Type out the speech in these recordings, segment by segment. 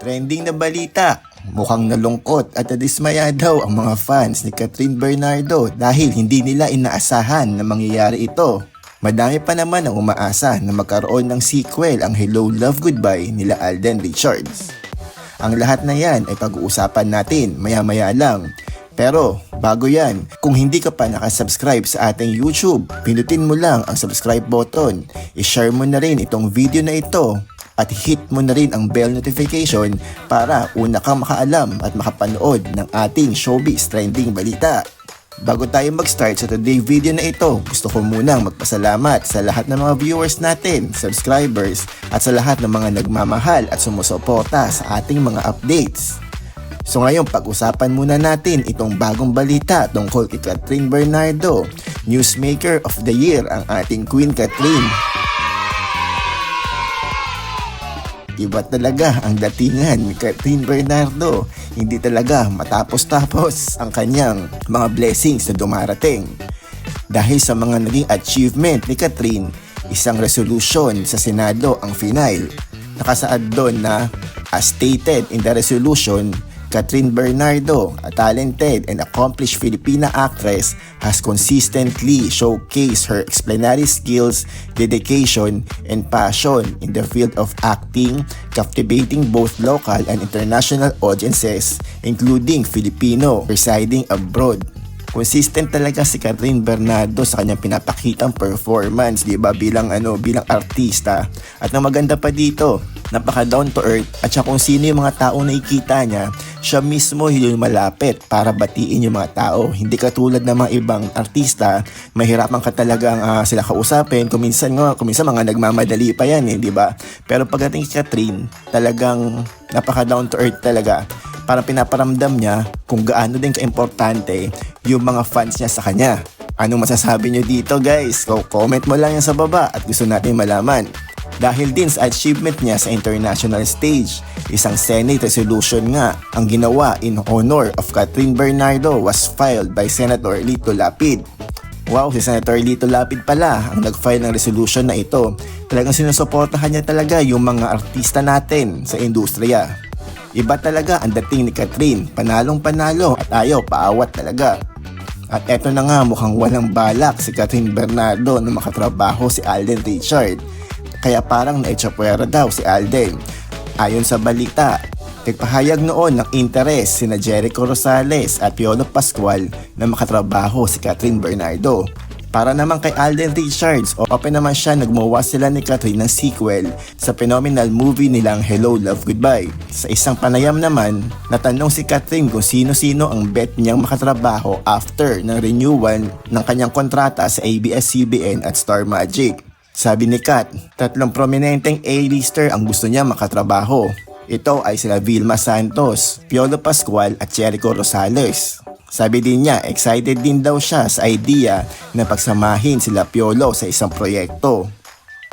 Trending na balita. Mukhang nalungkot at nadismaya daw ang mga fans ni Catherine Bernardo dahil hindi nila inaasahan na mangyayari ito. Madami pa naman ang umaasa na magkaroon ng sequel ang Hello Love Goodbye nila Alden Richards. Ang lahat na yan ay pag-uusapan natin maya-maya lang. Pero bago yan, kung hindi ka pa nakasubscribe sa ating YouTube, pinutin mo lang ang subscribe button. I-share mo na rin itong video na ito at hit mo na rin ang bell notification para una kang makaalam at makapanood ng ating showbiz trending balita. Bago tayo mag-start sa today video na ito, gusto ko munang magpasalamat sa lahat ng mga viewers natin, subscribers, at sa lahat ng mga nagmamahal at sumusuporta sa ating mga updates. So ngayon pag-usapan muna natin itong bagong balita tungkol kay Catherine Bernardo, Newsmaker of the Year ang ating Queen Catherine. Iba talaga ang datingan ni Catherine Bernardo. Hindi talaga matapos-tapos ang kanyang mga blessings na dumarating. Dahil sa mga naging achievement ni Catherine, isang resolution sa Senado ang final. Nakasaad doon na, as stated in the resolution, Catherine Bernardo, a talented and accomplished Filipina actress, has consistently showcased her explanatory skills, dedication, and passion in the field of acting, captivating both local and international audiences, including Filipino residing abroad. Consistent talaga si Catherine Bernardo sa kanyang pinapakitang performance, 'di ba, bilang ano, bilang artista. At ang maganda pa dito, napaka down to earth at saka kung sino yung mga tao na ikita niya, siya mismo yung malapit para batiin yung mga tao. Hindi katulad ng mga ibang artista, mahirapan ka talagang uh, sila kausapin. Kung minsan nga, kung minsan mga nagmamadali pa yan eh, di ba? Pero pagdating kay Catherine, talagang napaka down to earth talaga parang pinaparamdam niya kung gaano din kaimportante yung mga fans niya sa kanya. Anong masasabi niyo dito guys? Comment mo lang yan sa baba at gusto natin malaman. Dahil din sa achievement niya sa international stage, isang Senate resolution nga ang ginawa in honor of Catherine Bernardo was filed by Senator Lito Lapid. Wow, si Senator Lito Lapid pala ang nag-file ng resolution na ito. Talagang sinusuportahan niya talaga yung mga artista natin sa industriya. Iba talaga ang dating ni Catherine, panalong panalo at ayaw paawat talaga. At eto na nga mukhang walang balak si Catherine Bernardo na makatrabaho si Alden Richard. Kaya parang naitsapwera daw si Alden. Ayon sa balita, nagpahayag noon ng interes sina Jericho Rosales at Piolo Pascual na makatrabaho si Catherine Bernardo. Para naman kay Alden Richards, open naman siya nagmawa sila ni Catherine ng sequel sa phenomenal movie nilang Hello Love Goodbye. Sa isang panayam naman, natanong si Catherine kung sino-sino ang bet niyang makatrabaho after ng renewal ng kanyang kontrata sa ABS-CBN at Star Magic. Sabi ni Kat, tatlong prominenteng A-lister ang gusto niya makatrabaho. Ito ay sila Vilma Santos, Piolo Pascual at Jericho Rosales. Sabi din niya, excited din daw siya sa idea na pagsamahin sila Piolo sa isang proyekto.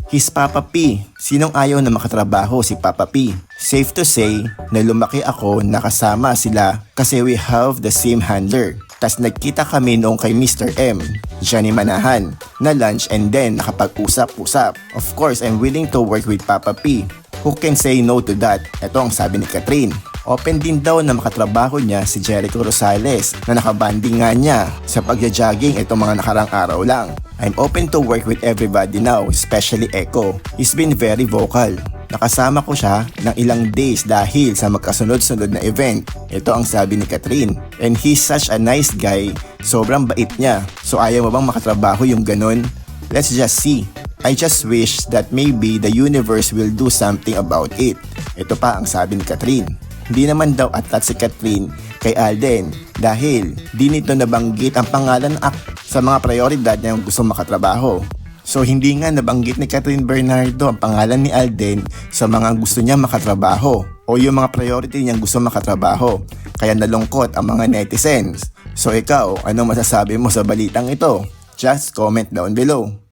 His Papa P. Sinong ayaw na makatrabaho si Papa P? Safe to say na lumaki ako nakasama sila kasi we have the same handler. Tas nagkita kami noong kay Mr. M, Johnny Manahan, na lunch and then nakapag-usap-usap. Of course, I'm willing to work with Papa P. Who can say no to that? Ito ang sabi ni Catherine. Open din daw na makatrabaho niya si Jericho Rosales na nakabanding nga niya sa pagja-jogging itong mga nakarang araw lang. I'm open to work with everybody now, especially Echo. He's been very vocal. Nakasama ko siya ng ilang days dahil sa magkasunod-sunod na event. Ito ang sabi ni Catherine. And he's such a nice guy. Sobrang bait niya. So ayaw mo bang makatrabaho yung ganun? Let's just see. I just wish that maybe the universe will do something about it. Ito pa ang sabi ni Catherine. Hindi naman daw atat si Catherine kay Alden dahil di nito nabanggit ang pangalan ng sa mga prioridad niya gusto makatrabaho. So hindi nga nabanggit ni Catherine Bernardo ang pangalan ni Alden sa mga gusto niya makatrabaho o yung mga priority niyang gusto makatrabaho. Kaya nalungkot ang mga netizens. So ikaw, anong masasabi mo sa balitang ito? Just comment down below.